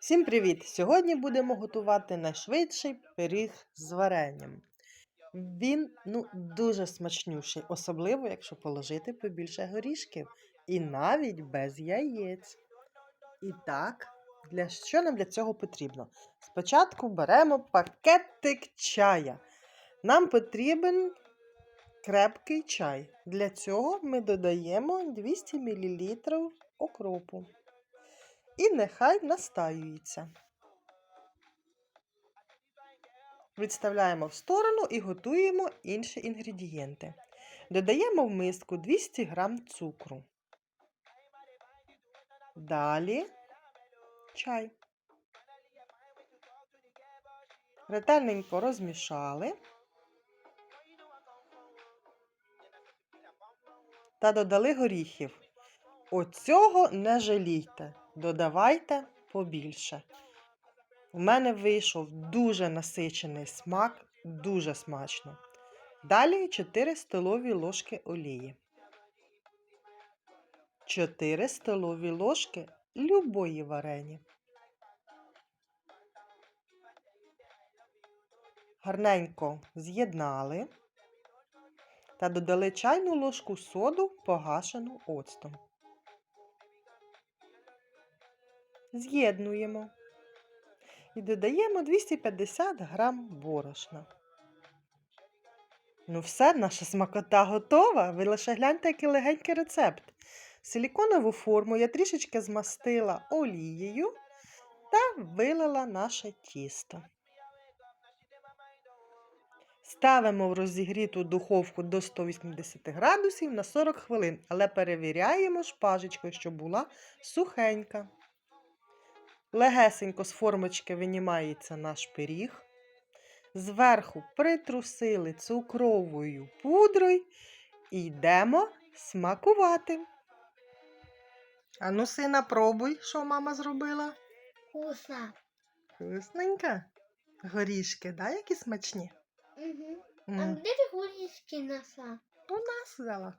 Всім привіт! Сьогодні будемо готувати найшвидший пиріг з варенням. Він ну, дуже смачнющий, особливо, якщо положити побільше горішків. І навіть без яєць. І так, для що нам для цього потрібно? Спочатку беремо пакетик чая. Нам потрібен крепкий чай. Для цього ми додаємо 200 мл окропу. І нехай настаюється. Відставляємо в сторону і готуємо інші інгредієнти. Додаємо в миску 200 г цукру. Далі чай. Ретельненько розмішали та додали горіхів. Оцього не жалійте, додавайте побільше. У мене вийшов дуже насичений смак, дуже смачно. Далі 4 столові ложки олії. 4 столові ложки любої варені. Гарненько з'єднали та додали чайну ложку соду, погашену оцтом. З'єднуємо і додаємо 250 грам борошна. Ну все, наша смакота готова. Ви лише гляньте, який легенький рецепт. Силіконову форму я трішечки змастила олією та вилила наше тісто. Ставимо в розігріту духовку до 180 градусів на 40 хвилин, але перевіряємо шпажечкою, щоб була сухенька. Легесенько з формочки винімається наш пиріг. Зверху притрусили цукровою пудрою і йдемо смакувати. Ану, сина, пробуй, що мама зробила. Вкусно. Вкусненько. Горішки, да, які смачні? Угу. А де ти горішки наса? У нас взяла.